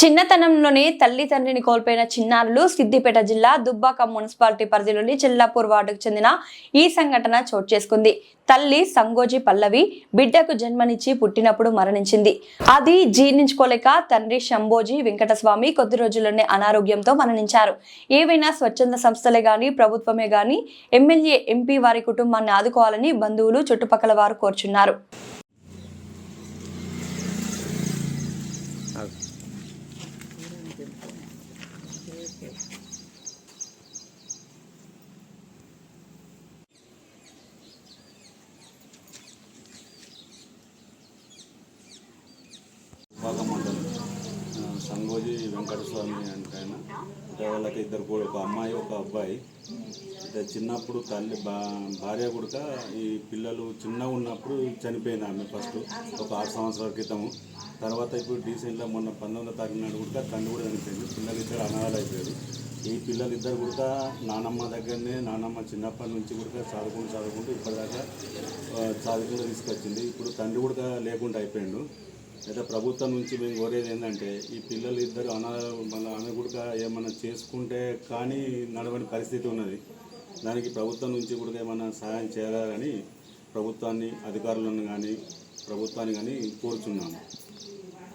చిన్నతనంలోనే తల్లి తండ్రిని కోల్పోయిన చిన్నారులు సిద్దిపేట జిల్లా దుబ్బాక మున్సిపాలిటీ పరిధిలోని చిల్లాపూర్ వార్డుకు చెందిన ఈ సంఘటన చోటు చేసుకుంది. తల్లి సంగోజి పల్లవి బిడ్డకు జన్మనిచ్చి పుట్టినప్పుడు మరణించింది. అది జీర్ణించుకోలేక తండ్రి శంభోజీ వెంకటస్వామి కొద్ది రోజుల్లోనే అనారోగ్యంతో మరణించారు. ఏవైనా స్వచ్ఛంద సంస్థలే గాని ప్రభుత్వమే గాని ఎమ్మెల్యే ఎంపీ వారి కుటుంబాన్ని ఆదుకోవాలని బంధువులు చుట్టుపక్కల వారు కోరుచున్నారు. ఆ, వెంకటస్వామి అంటే ఆయన. అంటే వాళ్ళకి ఇద్దరు కూడా ఒక అమ్మాయి ఒక అబ్బాయి. అంటే చిన్నప్పుడు తల్లి బా భార్య కూడా ఈ పిల్లలు చిన్నగా ఉన్నప్పుడు చనిపోయింది ఆమె ఫస్ట్ ఒక ఆరు సంవత్సరాల క్రితము. తర్వాత ఇప్పుడు డీసెంట్లో మొన్న పంతొమ్మిదో తారీఖు నాడు కూడా తండ్రి కూడా చనిపోయింది. పిల్లలు ఇద్దరు అనాథాలు అయిపోయారు ఈ పిల్లలు ఇద్దరు కూడా నానమ్మ దగ్గరనే నానమ్మ చిన్నప్పటి నుంచి కూడా చదువుకుంటూ చదువుకుంటూ ఇప్పటిదాకా ఆ, చదువుకుంటూ తీసుకొచ్చింది ఇప్పుడు తండ్రి కూడా లేకుండా అయిపోయాడు. అయితే ప్రభుత్వం నుంచి మేము కోరేది ఏంటంటే ఈ పిల్లలు ఇద్దరు అన మన అనగుడుక ఏమన్నా చేసుకుంటే కానీ నడవని పరిస్థితి ఉన్నది. దానికి ప్రభుత్వం నుంచి కూడా ఏమన్నా సహాయం చేయాలని ప్రభుత్వాన్ని అధికారులను కానీ ప్రభుత్వాన్ని కానీ కోరుచున్నాము.